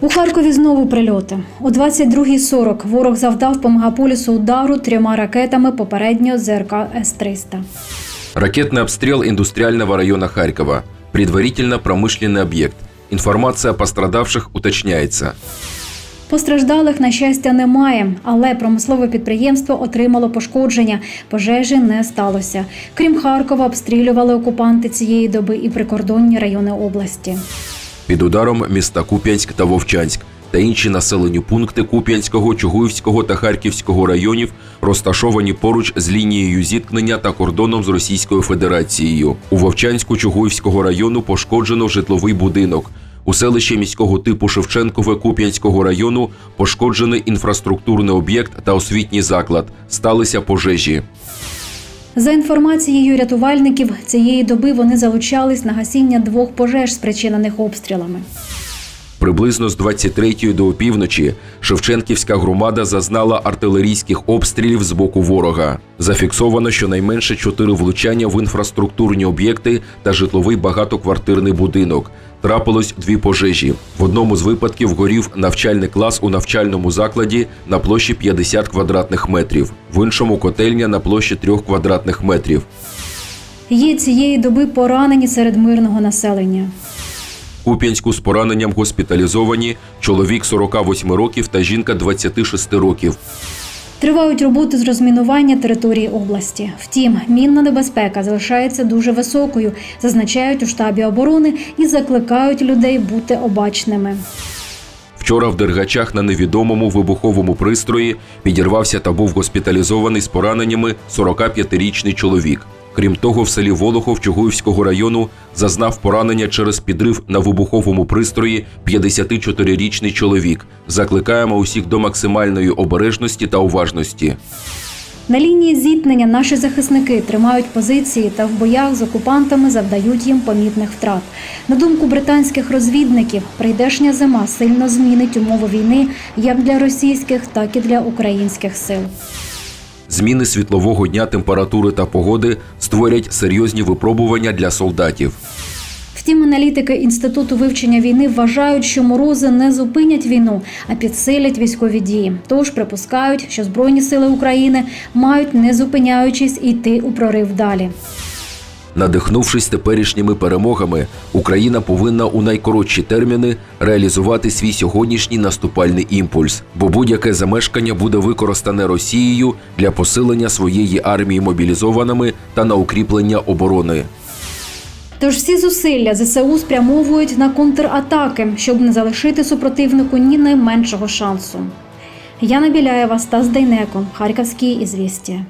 У Харкові знову прильоти. О 22.40 ворог завдав по мегаполісу удару трьома ракетами попередньо ЗРК С-300. Ракетный обстрел индустриального района Харькова. Предварительно промышленный объект. Информация о пострадавших уточняется. Постраждалих, на щастя, немає, але промислове підприємство отримало пошкодження. Пожежі не сталося. Крім Харкова, обстрілювали окупанти цієї доби і прикордонні райони області. Під ударом міста Куп'янськ та Вовчанськ та інші населені пункти Куп'янського, Чугуївського та Харківського районів розташовані поруч з лінією зіткнення та кордоном з Російською Федерацією. У Вовчанську Чугуївського району пошкоджено житловий будинок. У селищі міського типу Шевченкове Куп'янського району пошкоджений інфраструктурний об'єкт та освітній заклад. Сталися пожежі. За інформацією рятувальників, цієї доби вони залучались на гасіння двох пожеж, спричинених обстрілами. Приблизно з 23 до опівночі Шевченківська громада зазнала артилерійських обстрілів з боку ворога. Зафіксовано щонайменше чотири влучання в інфраструктурні об'єкти та житловий багатоквартирний будинок. Трапилось дві пожежі. В одному з випадків горів навчальний клас у навчальному закладі на площі 50 квадратних метрів, в іншому котельня на площі 3 квадратних метрів. Є цієї доби поранені серед мирного населення. Куп'янську з пораненням госпіталізовані чоловік 48 років та жінка 26 років. Тривають роботи з розмінування території області. Втім, мінна небезпека залишається дуже високою, зазначають у штабі оборони і закликають людей бути обачними. Вчора в Дергачах на невідомому вибуховому пристрої підірвався та був госпіталізований з пораненнями 45-річний чоловік. Крім того, в селі Волохов Чугуївського району зазнав поранення через підрив на вибуховому пристрої 54-річний чоловік. Закликаємо усіх до максимальної обережності та уважності. На лінії зіткнення наші захисники тримають позиції та в боях з окупантами завдають їм помітних втрат. На думку британських розвідників, прийдешня зима сильно змінить умови війни як для російських, так і для українських сил. Зміни світлового дня, температури та погоди створять серйозні випробування для солдатів. Втім, аналітики інституту вивчення війни вважають, що морози не зупинять війну, а підсилять військові дії. Тож припускають, що збройні сили України мають не зупиняючись йти у прорив далі. Надихнувшись теперішніми перемогами, Україна повинна у найкоротші терміни реалізувати свій сьогоднішній наступальний імпульс, бо будь-яке замешкання буде використане Росією для посилення своєї армії мобілізованими та на укріплення оборони. Тож всі зусилля ЗСУ спрямовують на контратаки, щоб не залишити супротивнику ні найменшого шансу. Яна Біляєва, Стас Дейнеко, Харківські ізвістія.